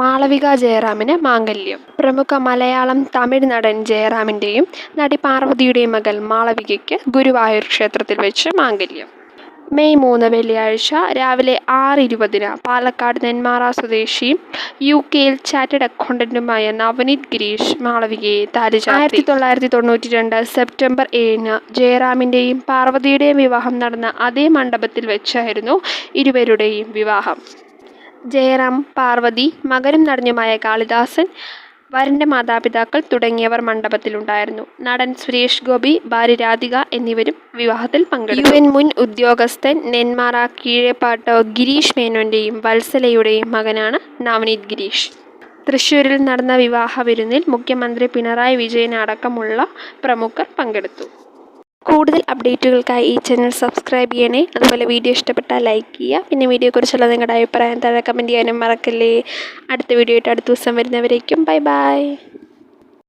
മാളവിക ജയറാമിന് മാംഗല്യം. പ്രമുഖ മലയാളം തമിഴ് നടൻ ജയറാമിന്റെയും നടി പാർവതിയുടെയും മകൾ മാളവികയ്ക്ക് ഗുരുവായൂർ ക്ഷേത്രത്തിൽ വെച്ച് മാംഗല്യം. മെയ് മൂന്ന് വെള്ളിയാഴ്ച രാവിലെ ആറ് ഇരുപതിന് പാലക്കാട് നെന്മാറ സ്വദേശിയും യു കെയിൽ ചാറ്റഡ് അക്കൗണ്ടന്റുമായ നവനീത് ഗിരീഷ് മാളവികയെ താലി ചാർത്തി ആയിരത്തി തൊള്ളായിരത്തി തൊണ്ണൂറ്റി രണ്ട് സെപ്റ്റംബർ ഏഴിന് ജയറാമിന്റെയും പാർവതിയുടെയും വിവാഹം നടന്ന അതേ മണ്ഡപത്തിൽ വെച്ചായിരുന്നു ഇരുവരുടെയും വിവാഹം. ജയറാം പാർവതി മകനും നടനുമായ കാളിദാസൻ വരന്റെ മാതാപിതാക്കൾ തുടങ്ങിയവർ മണ്ഡപത്തിലുണ്ടായിരുന്നു. നടൻ സുരേഷ് ഗോപി ഭാര്യ രാധിക എന്നിവരും വിവാഹത്തിൽ പങ്കെടുത്തു. യു എൻ മുൻ ഉദ്യോഗസ്ഥൻ നെന്മാറ കീഴേപ്പാട്ട് ഗിരീഷ് മേനോന്റെയും വത്സലയുടെയും മകനാണ് നവനീത് ഗിരീഷ്. തൃശ്ശൂരിൽ നടന്ന വിവാഹ വിരുന്നിൽ മുഖ്യമന്ത്രി പിണറായി വിജയൻ അടക്കമുള്ള പ്രമുഖർ പങ്കെടുത്തു. കൂടുതൽ അപ്ഡേറ്റുകൾക്കായി ഈ ചാനൽ സബ്സ്ക്രൈബ് ചെയ്യണേ. അതുപോലെ വീഡിയോ ഇഷ്ടപ്പെട്ടാൽ ലൈക്ക് ചെയ്യുക. പിന്നെ വീഡിയോയെക്കുറിച്ചുള്ള നിങ്ങളുടെ അഭിപ്രായം താഴെ കമന്റ് ചെയ്യാനും മറക്കല്ലേ. അടുത്ത വീഡിയോ ആയിട്ട് അടുത്ത ദിവസം വരുന്നവരേക്കും. Bye bye